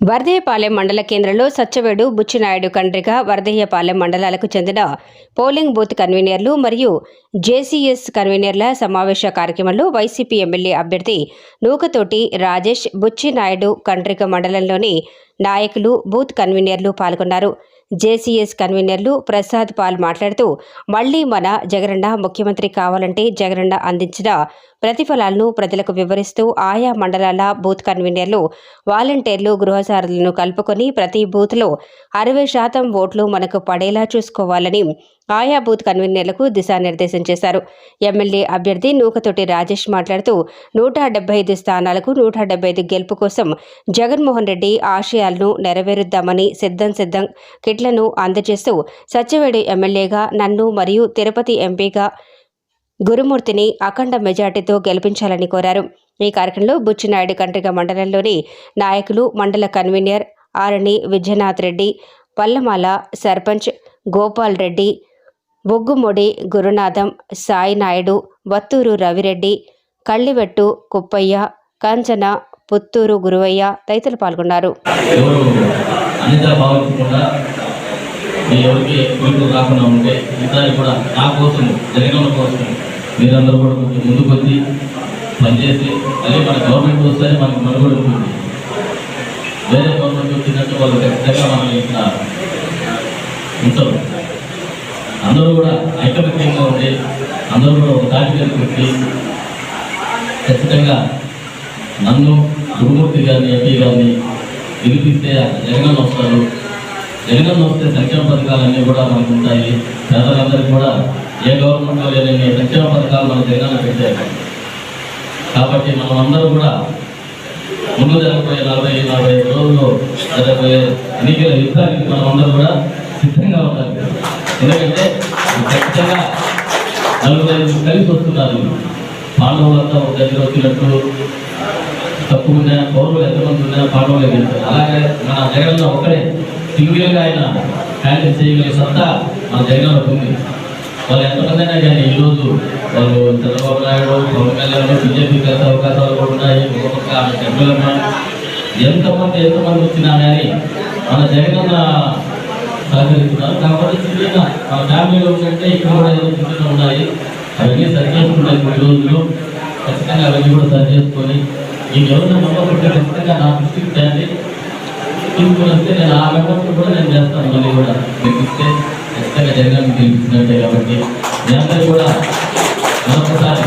వర్ధయ్యపాలెం మండల కేంద్రంలో సత్యవేడు బుచ్చినాయుడు కండ్రిక వర్ధయ్యపాలెం మండలాలకు చెందిన పోలింగ్ బూత్ కన్వీనర్లు మరియు జేసీఎస్ కన్వీనర్ల సమావేశ కార్యక్రమంలో వైసీపీ ఎమ్మెల్యే అభ్యర్థి నూకతోటి రాజేష్ బుచ్చినాయుడు కండ్రిక మండలంలోని నాయకులు బూత్ కన్వీనర్లు పాల్గొన్నారు. జేసీఎస్ కన్వీనర్లు ప్రసాద్ పాల్ మాట్లాడుతూ మళ్ళీ మన జగనన్న ముఖ్యమంత్రి కావాలంటే జగనన్న అందించిన ప్రతిఫలాలను ప్రజలకు వివరిస్తూ ఆయా మండలాల బూత్ కన్వీనర్లు వాలంటీర్లు గృహసారులను కలుపుకొని ప్రతి బూత్లో అరవై శాతం ఓట్లు మనకు పడేలా చూసుకోవాలని ఆయా బూత్ కన్వీనర్లకు దిశానిర్దేశం చేశారు. ఎమ్మెల్యే అభ్యర్థి నూకతోటి రాజేష్ మాట్లాడుతూ నూట డెబ్బై ఐదు స్థానాలకు నూట డెబ్బై ఐదు గెలుపు కోసం జగన్మోహన్ రెడ్డి ఆశయాలను నెరవేరుద్దామని సిద్ధం సిద్ధం కిట్ కిట్లను అందజేస్తూ సత్యవేడు ఎమ్మెల్యేగా నన్ను మరియు తిరుపతి ఎంపీగా గురుమూర్తిని అఖండ మెజార్టీతో గెలిపించాలని కోరారు. ఈ కార్యక్రమంలో బుచ్చినాయుడు కండ్రిక మండలంలోని నాయకులు మండల కన్వీనర్ ఆరణి విజయనాథ్ రెడ్డి పల్లమాల సర్పంచ్ గోపాల్ రెడ్డి బొగ్గుమొడి గురునాథం సాయినాయుడు వత్తూరు రవిరెడ్డి కళ్ళివెట్టు కుప్పయ్య కంచన పుత్తూరు గురువయ్య తదితరులు పాల్గొన్నారు. మీ ఎవరికి పిలుపు రాకుండా ఉంటే ఈసారి కూడా నా కోసం జగన్ కోసం మీరందరూ కూడా కొంచెం ముందుకు వచ్చి పనిచేసి అదే మన గవర్నమెంట్ వస్తే మనకు మనుగడ ఉంటుంది. వేరే గవర్నమెంట్ వచ్చినట్టు వాళ్ళు ఖచ్చితంగా మనం ఇక్కడ ఉంటారు. అందరూ కూడా ఐకమత్యంగా ఉండి అందరూ కూడా ఒక కార్యక్రమం పెట్టి ఖచ్చితంగా నన్ను గురుమూర్తి గారిని ఎంపీ గారిని గెలిపిస్తే జగన్ వస్తారు. జగనన్న వస్తే సంక్షేమ పథకాలన్నీ కూడా మనకు ఉంటాయి పేదలందరికీ కూడా ఏ గవర్నమెంట్లో లేని సంక్షేమ పథకాలు మన జగనన్న పెట్టారు కాబట్టి మనం అందరూ కూడా ముందు జరగబోయే నలభై నలభై ఐదు రోజుల్లో జరగబోయే ఎన్నికల యుద్ధానికి మనం అందరూ కూడా సిద్ధంగా ఉండాలి. ఎందుకంటే ఖచ్చితంగా నలుగురు ఐదుగురు కలిసి వస్తున్నారు. పాండవులంతా ఒక దగ్గర వచ్చినట్టు తప్పు ఉన్నా పౌరులు ఎంతమంది ఉన్నా పాండవులే గెలుస్తారు అలాగే మన జగన్ ఒక్కడే సింగిల్గా ఆయన హ్యాండిల్ చేయగలిగే సత్తా మన జగన్ ఉంది. వాళ్ళు ఎంతమంది అయినా కానీ ఈరోజు వాళ్ళు చంద్రబాబు నాయుడు పవన్ కళ్యాణ్ బీజేపీకి వెళ్తే అవకాశాలు కూడా ఉన్నాయి. ఒక్కొక్క ఆమె ఎంతమంది ఎంతమంది వచ్చినా కానీ మన జగనన్న సహకరిస్తున్నారు. కాబట్టి చిన్న మన ఫ్యామిలీలో ఉంటే ఇక్కడ కూడా ఏదో చిన్న ఉన్నాయి. అవన్నీ సరి చేసుకుంటాయి కొన్ని రోజులు ఖచ్చితంగా అవన్నీ కూడా సరి చేసుకొని మీకు ఎవరైనా నమ్మకుంటే ఖచ్చితంగా నా దృష్టికి తేండి తీసుకుని వస్తే నేను ఆ మెంబర్స్ కూడా నేను చేస్తాను. మళ్ళీ కూడా మీకు ఇస్తే ఖచ్చితంగా జగన్ గెలిపించినట్టే కాబట్టి మీ అందరూ కూడా మరొకసారి